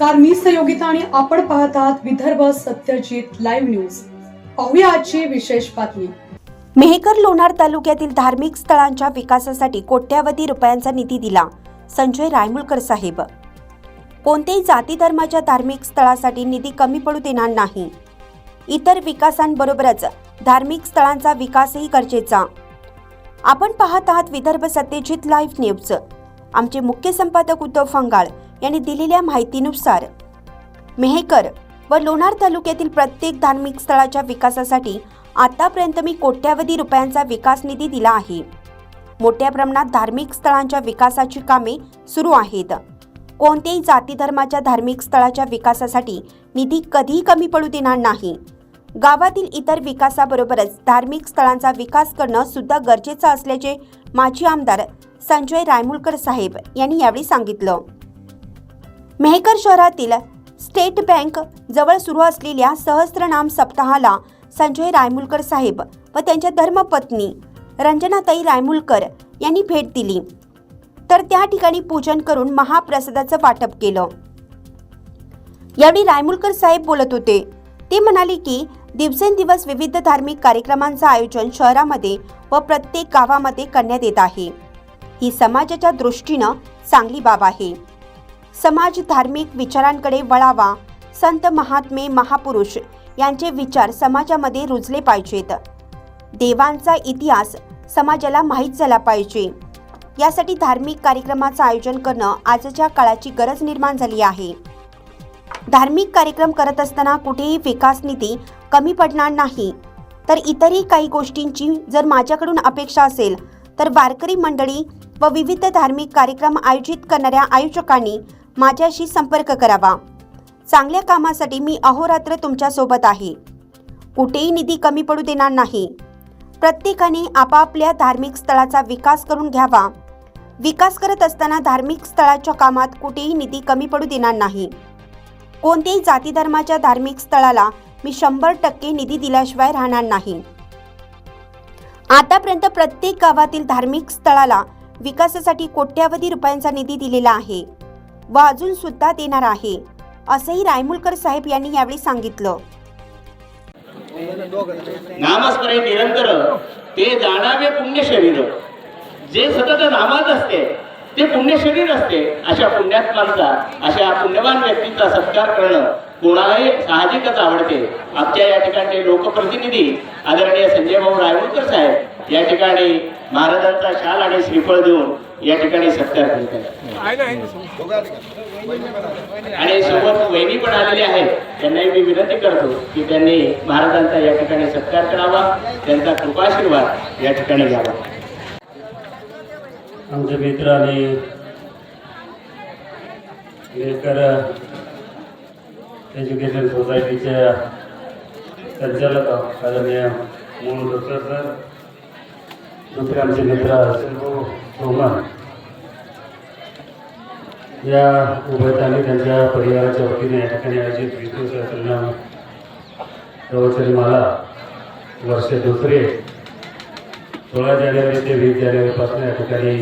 नमस्कार मी सहयोगिता आणि आपण पाहत आहात विदर्भ सत्यजित लाईव्ह न्यूज. पाहूया आजची विशेष बातमी. मेहकर लोणार तालुक्यातील धार्मिक स्थळांच्या विकासासाठी कोट्यावधी रुपयांचा निधी दिला संजय रायमुलकर साहेब. कोणत्याही जाती धर्माच्या धार्मिक स्थळासाठी निधी कमी पडू देणार नाही. इतर विकासांबरोबरच धार्मिक स्थळांचा विकासही गरजेचा. आपण पाहत आहात विदर्भ सत्यजित लाईव्ह न्यूज. आमचे मुख्य संपादक उद्धव फंगाळ यांनी दिलेल्या माहितीनुसार मेहेकर व लोणार तालुक्यातील प्रत्येक धार्मिक स्थळाच्या विकासासाठी आतापर्यंत मी कोट्यावधी रुपयांचा विकास निधी दिला आहे. मोठ्या प्रमाणात धार्मिक स्थळांच्या विकासाची कामे सुरू आहेत. कोणत्याही जाती धर्माच्या धार्मिक स्थळाच्या विकासासाठी निधी कधीही कमी पडू देणार नाही. गावातील इतर विकासाबरोबरच धार्मिक स्थळांचा विकास करणं सुद्धा गरजेचं असल्याचे माजी आमदार संजय रायमुलकर साहेब यांनी यावेळी सांगितलं. मेहकर शहरातील स्टेट बँक जवळ सुरू असलेल्या सहस्त्रनाम सप्ताहाला संजय रायमुलकर साहेब व त्यांच्या धर्मपत्नी रंजनाताई रायमुलकर यांनी भेट दिली. तर त्या ठिकाणी पूजन करून महाप्रसादाचं वाटप केलं. यावेळी रायमुलकर साहेब बोलत होते. ते म्हणाले की दिवसेंदिवस विविध धार्मिक कार्यक्रमांचं आयोजन शहरामध्ये व प्रत्येक गावामध्ये करण्यात येत आहे. ही समाजाच्या दृष्टीनं चांगली बाब आहे. समाज धार्मिक विचारांकडे वळावा. संत महात्मे महापुरुष यांचे विचार समाजामध्ये रुजले पाहिजेत. देवांचा इतिहास समाजाला माहीत झाला पाहिजे. यासाठी धार्मिक कार्यक्रमाचं आयोजन करणं आजच्या काळाची गरज निर्माण झाली आहे. धार्मिक कार्यक्रम करत असताना कुठेही विकास निधी कमी पडणार नाही. तर इतरही काही गोष्टींची जर माझ्याकडून अपेक्षा असेल तर वारकरी मंडळी व विविध धार्मिक कार्यक्रम आयोजित करणाऱ्या आयोजकांनी माझ्याशी संपर्क करावा. चांगल्या कामासाठी मी अहोरात्र तुमच्यासोबत आहे. कुठेही निधी कमी पडू देणार नाही. प्रत्येकाने आपापल्या धार्मिक स्थळाचा विकास करून घ्यावा. विकास करत असताना धार्मिक स्थळाच्या कामात कुठेही निधी कमी पडू देणार नाही. कोणत्याही जाती धर्माच्या धार्मिक स्थळाला मी शंभर टक्के निधी दिल्याशिवाय राहणार नाही. आतापर्यंत प्रत्येक गावातील धार्मिक स्थळाला विकासासाठी कोट्यावधी रुपयांचा निधी दिलेला आहे. व अजून सुद्धा देणार आहे असंही रायमुलकर साहेब यांनी यावेळी सांगितलं. नामस्मरे निरंतर ते जाणावे पुण्य शरीर जे सतत नामात असते ते पुण्य शरीर असते अशा पुण्यात्मांचा अशा पुण्यवान व्यक्तींचा सत्कार करणं कोणालाही साहजिकच आवडते. आमच्या या ठिकाणचे लोकप्रतिनिधी आदरणीय संजय भाऊ रायमुलकर साहेब या ठिकाणी महाराजांचा शाल आणि श्रीफळ देऊन या ठिकाणी सत्कार आणि सोबत वहिनी पण आलेली आहेत. त्यांनाही मी विनंती करतो की त्यांनी महाराजांचा या ठिकाणी सत्कार करावा त्यांचा कृपाशीर्वाद या ठिकाणी घ्यावा. आमचे मित्र आणि एज्युकेशन सोसायटीच्या संचालक आदरणीय मोहन डॉक्टर सर दुसरे आमचे मित्र ओमान या उभयतांनी त्यांच्या परिवाराच्या वतीने या ठिकाणी आयोजित विष्णू सहस्रनाम प्रवचनी माला वर्ष दुसरे सोळा जानेवारी ते वीस जानेवारीपासून या ठिकाणी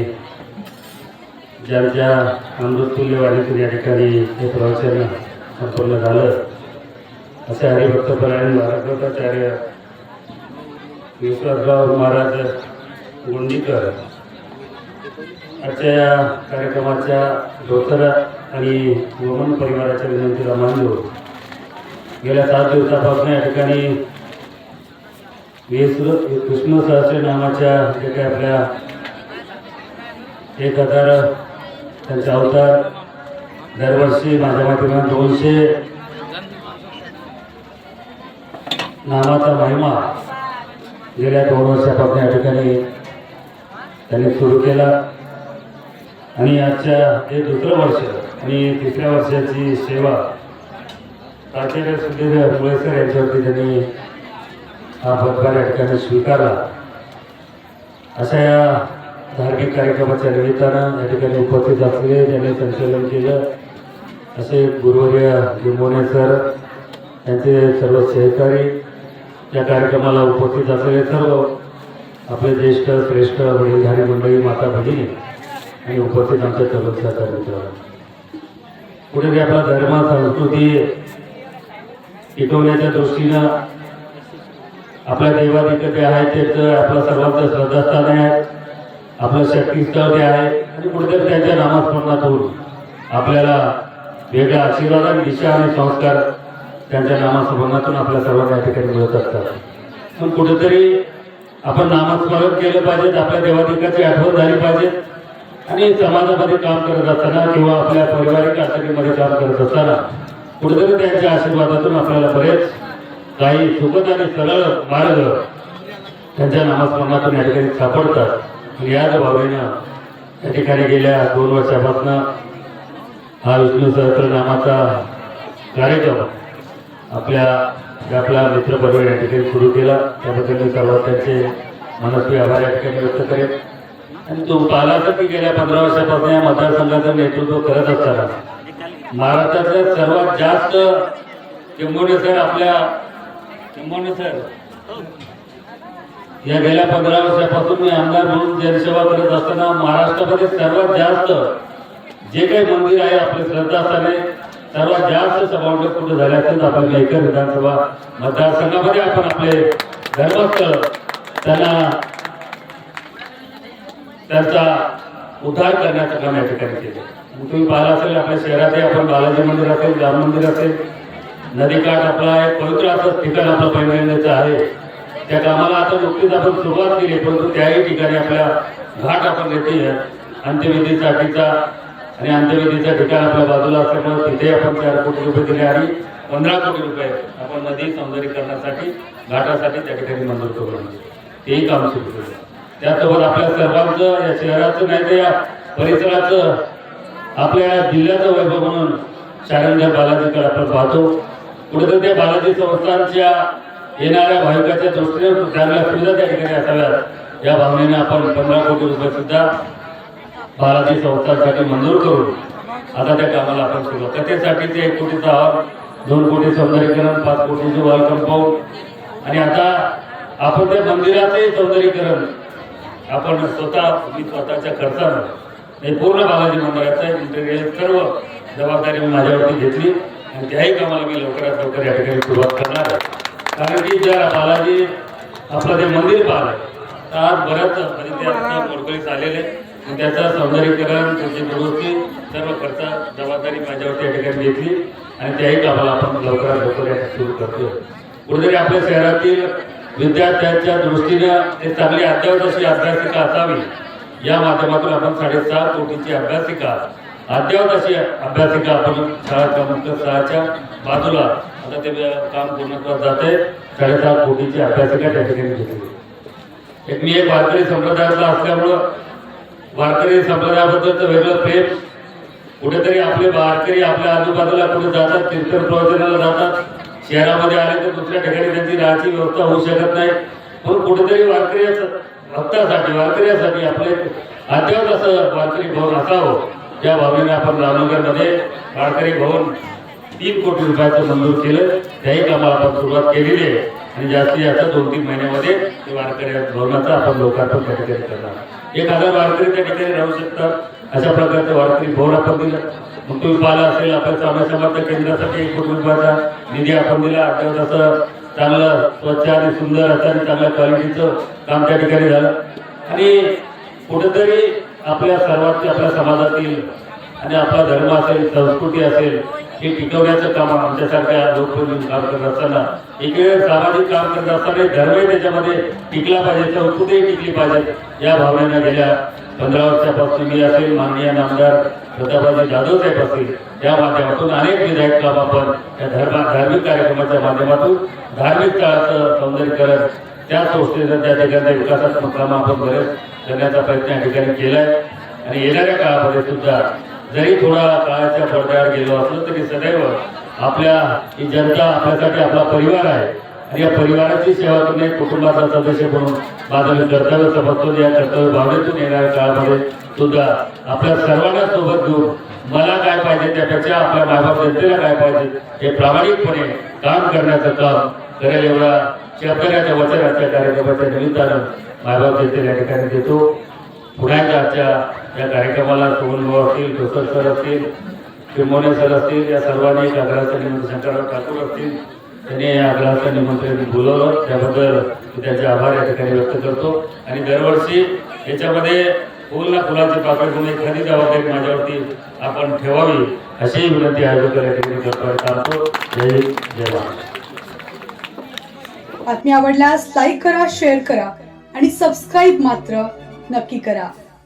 ज्यांच्या अमृततुल्यवाणीतून या ठिकाणी हे प्रवचन संपूर्ण झालं असे हरिभक्तपरायण महाराष्ट्राचार्य विश्वासराव महाराज गुंडीकर आजच्या या कार्यक्रमाच्या धोतरा आणि वमन परिवाराच्या विनंतीला मानलो गेल्या सात दिवसापासून या ठिकाणी विष्णू विष्णू सहस्रनामाच्या जे काही आपल्या एक हजार त्यांचा अवतार दरवर्षी माझ्या माध्यमात दोनशे नामाचा महिमा गेल्या दोन वर्षापासून या ठिकाणी त्यांनी सुरू केला. आणि आजच्या हे दुसरं वर्ष आणि तिसऱ्या वर्षाची सेवा आचार्य सुधीर मुळेकर यांच्यावरती त्यांनी हा पदभार या ठिकाणी स्वीकारला. अशा या धार्मिक कार्यक्रमाच्या निमित्तानं या ठिकाणी उपस्थित असलेले त्यांनी संचलन केलं असे गुरुवर्य लिंबोणे सर यांचे सर्व सहकारी या कार्यक्रमाला उपस्थित असलेले सर्व आपले ज्येष्ठ श्रेष्ठ वडीलधारी मंडळी माता भगिनी आणि उपस्थित आमच्या सर्व मित्र कुठेतरी आपला धर्म संस्कृती टिकवण्याच्या दृष्टीनं आपल्या देवाधिक जे आहे त्याचं आपलं सर्वांचं श्रद्धास्थान आहे आपलं शक्तीस्थळ ते आहे आणि कुठेतरी त्यांच्या नामस्मरणातून आपल्याला वेगळा आशीर्वाद आणि दिशा आणि संस्कार त्यांच्या नामस्मरणातून आपल्या सर्वांना या ठिकाणी मिळत असतात. पण कुठेतरी आपण नामस्मरण केलं पाहिजे आपल्या देवाधिकाची आठवण झाली पाहिजे. आणि समाजामध्ये काम करत असताना किंवा आपल्या पारिवारिक अडचणीमध्ये काम करत असताना कुठेतरी त्यांच्या आशीर्वादातून आपल्याला बरेच काही सुखद आणि सरळ मार्ग त्यांच्या नामस्मरणातून या ठिकाणी सापडतात. आणि याच भावनेनं या ठिकाणी गेल्या दोन वर्षापासून हा विष्णू सहस्त्रनामाचा कार्यक्रम आपल्या म्हणजे आपला मित्रपरिवार या ठिकाणी सुरू केला. त्याबद्दल मी सर्वात त्यांचे मनस्वी आभार या ठिकाणी व्यक्त करेन. तो पाहिला तर की गेल्या पंधरा वर्षापासून या मतदारसंघाचं नेतृत्व करत असताना. महाराष्ट्रातल्या सर्वात जास्त टेंबोडे सर आपल्या टेंबोडे सर या गेल्या पंधरा वर्षापासून मी आमदार म्हणून जनसेवा करत असताना महाराष्ट्रामध्ये सर्वात जास्त जे काही मंदिर आहे आपले श्रद्धास्थाने सर्वात जास्त समावेश कुठे झाले असतील आपण मेकर विधानसभा मतदारसंघामध्ये आपण आपले धर्मस्थळ त्यांना त्याचा उद्धार करण्याचं काम या ठिकाणी केलं. मग तुम्ही पाहिलं असेल आपल्या शहरातही आपण बालाजी मंदिर असेल राम मंदिर असेल नदीकाठ आपला आहे पवित्र असं ठिकाण आपलं पैमान्याचं आहे. त्या कामाला आता नुकतीच आपण सुरुवात केली परंतु त्याही ठिकाणी आपल्या घाट आपण घेतली अंत्यविधीसाठीचा आणि अंत्यविधीचं ठिकाण आपल्या बाजूला असल्यामुळे तिथे आपण चार कोटी रुपये दिले आणि पंधरा कोटी रुपये आपण नदी सौंदर्यीकरणासाठी घाटासाठी त्या ठिकाणी मंजूर करून तेही काम सुरू केलं. त्यासोबत आपल्या सर्वांचं या शहराचं नाही तर या परिसराचं आपल्या जिल्ह्याचं वैभव म्हणून शारंग्या बालाजीकडे आपण पाहतो. कुठेतरी त्या बालाजी संस्थांच्या येणाऱ्या भाविकाच्या दृष्टीने चांगल्या सुविधा त्या ठिकाणी असाव्यात. या भावनेने आपण पंधरा कोटी रुपये सुद्धा बालाजी संस्थांसाठी मंजूर करू आता त्या कामाला आपण सुरुवात कथेसाठी ते एक कोटीचा हॉल दोन कोटी सौंदर्यीकरण पाच कोटीचे वॉल कंपाऊंड आणि आता आपण त्या मंदिराचे सौंदर्यीकरण आपण स्वतः मी स्वतःच्या खर्चानं हे पूर्ण बालाजी मंदिराचं इंटेरियर सर्व जबाबदारी मी माझ्यावरती घेतली आणि त्याही कामाला मी लवकरात लवकर या ठिकाणी सुरुवात करणार आहे. कारण की ज्या बालाजी आपलं ते मंदिर पाहिलं तर आज बऱ्याच म्हणजे ते आता मोडकळीस आलेले आणि त्याचं सौंदर्यीकरण त्याची दुरुस्ती सर्व खर्च जबाबदारी माझ्यावरती या ठिकाणी घेतली. आणि त्याही कामाला आपण लवकरात लवकर या सुरू करतोय. कुठेतरी आपल्या शहरातील विद्यार्थ्यांच्या दृष्टीनं ते चांगली अद्यावत अशी अभ्यासिका असावी. या माध्यमातून आपण साडेसात कोटीची अभ्यासिका अद्यावत अशी अभ्यासिका आपण शाळा क्रमांक सहाच्या बाजूला आता ते काम पूर्ण पूर्णत्वात जाते. साडेसहा कोटीची अभ्यासिका त्या ठिकाणी घेतली. एक मी एक वारकरी संप्रदायातला असल्यामुळं वारकरी संप्रदायाबद्दलचं वेगळं प्रेम. कुठेतरी आपले वारकरी आपल्या आजूबाजूला कुठे जातात कीर्तन प्रवचनाला जातात शहरामध्ये आले तर दुसऱ्या ठिकाणी त्यांची राहायची व्यवस्था होऊ शकत नाही. पण कुठेतरी वारकरी भक्तासाठी वारकऱ्यासाठी आपले अद्याप असं वारकरी भवन असावं. ज्या भावनेने आपण रामनगरमध्ये वारकरी भवन तीन कोटी रुपयाचं मंजूर केलं त्याही कामाला आपण सुरुवात केलेली आहे. आणि जास्तीत जास्त दोन तीन महिन्यामध्ये वारकरी भवनाचं आपण लोकार्पण त्या करणार एक हजार वारकरी त्या ठिकाणी राहू शकतात. अशा प्रकारचं वारकरी भवन आपण दिला मग तुम्ही पाहिला असेल आपल्या स्वामी समर्थ केंद्रासाठी एक कोटी रुपयाचा निधी आपण दिला. आठवत असं चांगलं स्वच्छ आणि सुंदर असं आणि चांगल्या क्वालिटीचं काम त्या ठिकाणी झालं. आणि कुठेतरी आपल्या सर्वांची आपल्या समाजातील आणि आपला धर्म असेल संस्कृती असेल हे टिकवण्याचं काम आमच्यासारख्या लोकप्रतिनिधी काम करत असताना इकडे सामाजिक काम करत असताना धर्मही त्याच्यामध्ये टिकला पाहिजे संस्कृतीही टिकली पाहिजे या भावनेनं गेल्या पंधरा वर्षापासून मी असेल माननीय नामदार प्रतापराजे जाधव साहेब असतील या माध्यमातून अनेक विधायक काम आपण या धर्मा धार्मिक कार्यक्रमाच्या माध्यमातून धार्मिक काळाचं करत त्या संस्थेचं त्या ठिकाणच्या विकासात्मक कामं आपण बरेच करण्याचा प्रयत्न या ठिकाणी केला आहे आणि येणाऱ्या काळामध्ये सुद्धा जरी थोडा काळाच्या पडद्यावर गेलो असलो तरी सदैव आपल्या ही जनता आपल्यासाठी आपला परिवार आहे. आणि या परिवाराची सेवा करणे कुटुंबाचा सदस्य म्हणून माझं मी कर्तव्य समजतो या कर्तव्य भावनेतून येणाऱ्या काळामध्ये सुद्धा आपल्या सर्वांना सोबत घेऊन मला काय पाहिजे त्यापेक्षा आपल्या मायबाप जनतेला काय पाहिजे हे प्रामाणिकपणे काम करण्याचं काम करेल एवढा शेतकऱ्याच्या वचनाच्या कार्यक्रमाच्या निमित्तानं मायबाप जनतेला या ठिकाणी देतो. पुण्याच्या आजच्या या कार्यक्रमाला सोहन भाऊ असतील ठोसर सर असतील किंबोने सर असतील या सर्वांनी आग्रहाचं निमंत्रण शंकरराव ठाकूर असतील त्यांनी या आग्रहाचं निमंत्रण बोलवलं. त्याबद्दल मी त्यांचे आभार या ठिकाणी व्यक्त करतो. आणि दरवर्षी याच्यामध्ये फुल ना फुलाची पाकळी म्हणून एखादी जबाबदारी माझ्यावरती आपण ठेवावी अशी विनंती आयोजक या ठिकाणी करतो जय जय बातमी आवडल्यास लाईक करा शेअर करा आणि सबस्क्राईब मात्र नक्की करा.